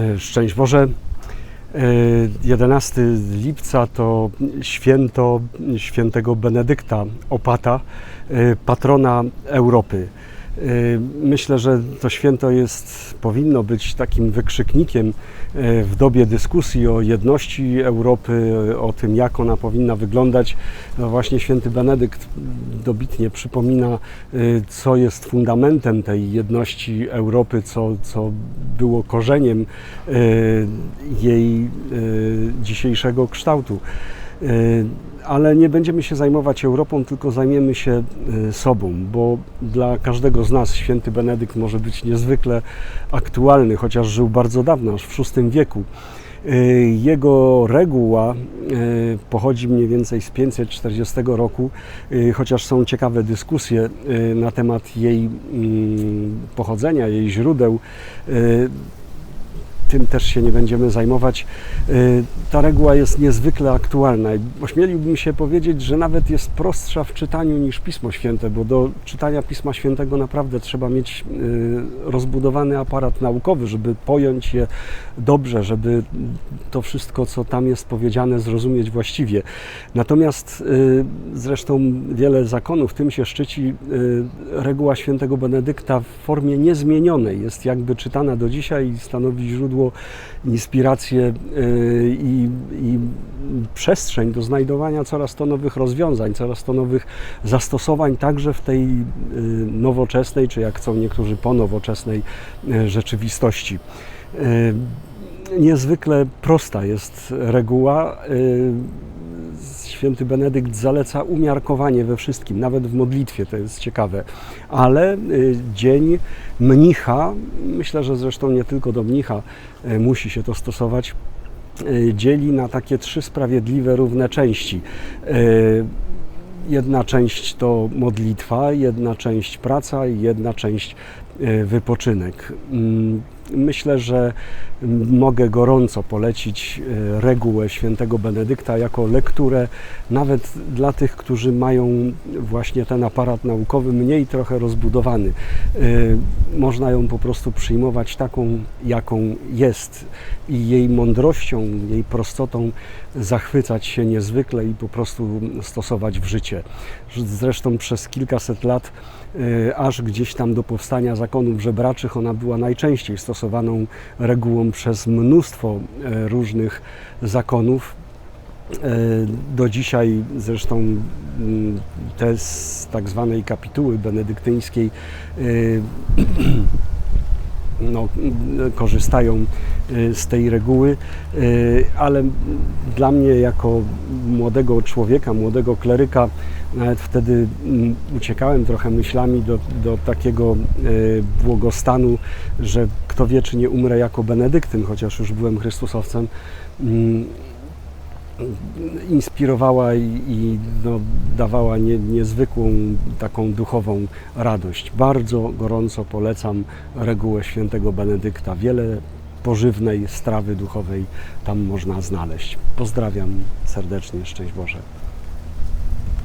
E, Szczęść Boże. E, 11 lipca to święto świętego Benedykta Opata, e, patrona Europy. E, Myślę, że to święto jest, powinno być takim wykrzyknikiem e, w dobie dyskusji o jedności Europy, o tym, jak ona powinna wyglądać. No właśnie święty Benedykt dobitnie przypomina, e, co jest fundamentem tej jedności Europy, co, co było korzeniem jej dzisiejszego kształtu. E, Ale nie będziemy się zajmować Europą, tylko zajmiemy się e, sobą, bo dla każdego z nas święty Benedykt może być niezwykle aktualny, chociaż żył bardzo dawno, aż w VI wieku. E, Jego reguła pochodzi mniej więcej z 540 roku, chociaż są ciekawe dyskusje na temat jej mm, pochodzenia, jej źródeł. Tym też się nie będziemy zajmować. E, Ta reguła jest niezwykle aktualna ośmieliłbym się powiedzieć, że nawet jest prostsza w czytaniu niż Pismo Święte, bo do czytania Pisma Świętego naprawdę trzeba mieć e, rozbudowany aparat naukowy, żeby pojąć je dobrze, żeby to wszystko, co tam jest powiedziane, zrozumieć właściwie. Natomiast e, zresztą wiele zakonów tym się szczyci. Reguła świętego Benedykta w formie niezmienionej jest jakby czytana do dzisiaj i stanowi źródło, inspirację e, i, i przestrzeń do znajdowania coraz to nowych rozwiązań, coraz to nowych zastosowań, także w tej e, nowoczesnej, czy jak chcą niektórzy ponowoczesnej e, rzeczywistości. Niezwykle prosta jest reguła. Święty Benedykt zaleca umiarkowanie we wszystkim, nawet w modlitwie, to jest ciekawe. Ale y, dzień mnicha, myślę, że zresztą nie tylko do mnicha y, musi się to stosować, y, dzieli na takie trzy sprawiedliwe, równe części. Jedna część to modlitwa, jedna część praca i jedna część wypoczynek. Mm, Myślę, że mogę gorąco polecić y, regułę świętego Benedykta jako lekturę nawet dla tych, którzy mają właśnie ten aparat naukowy mniej trochę rozbudowany. Y, Można ją po prostu przyjmować taką, jaką jest i jej mądrością, jej prostotą zachwycać się niezwykle i po prostu stosować w życie. Zresztą przez kilkaset lat, y, aż gdzieś tam do powstania zakonów żebraczych, ona była najczęściej stosowaną regułą przez mnóstwo y, różnych zakonów. Y, Do dzisiaj zresztą te z tak zwanej kapituły benedyktyńskiej y, no, korzystają z tej reguły, ale dla mnie jako młodego człowieka, młodego kleryka, nawet wtedy mm, uciekałem trochę myślami do, do takiego y, błogostanu, że kto wie, czy nie umrę jako benedyktyn, chociaż już byłem chrystusowcem. Mm, inspirowała i, i no, dawała nie, niezwykłą taką duchową radość. Bardzo gorąco polecam regułę świętego Benedykta. Wiele pożywnej strawy duchowej tam można znaleźć. Pozdrawiam serdecznie, szczęść Boże.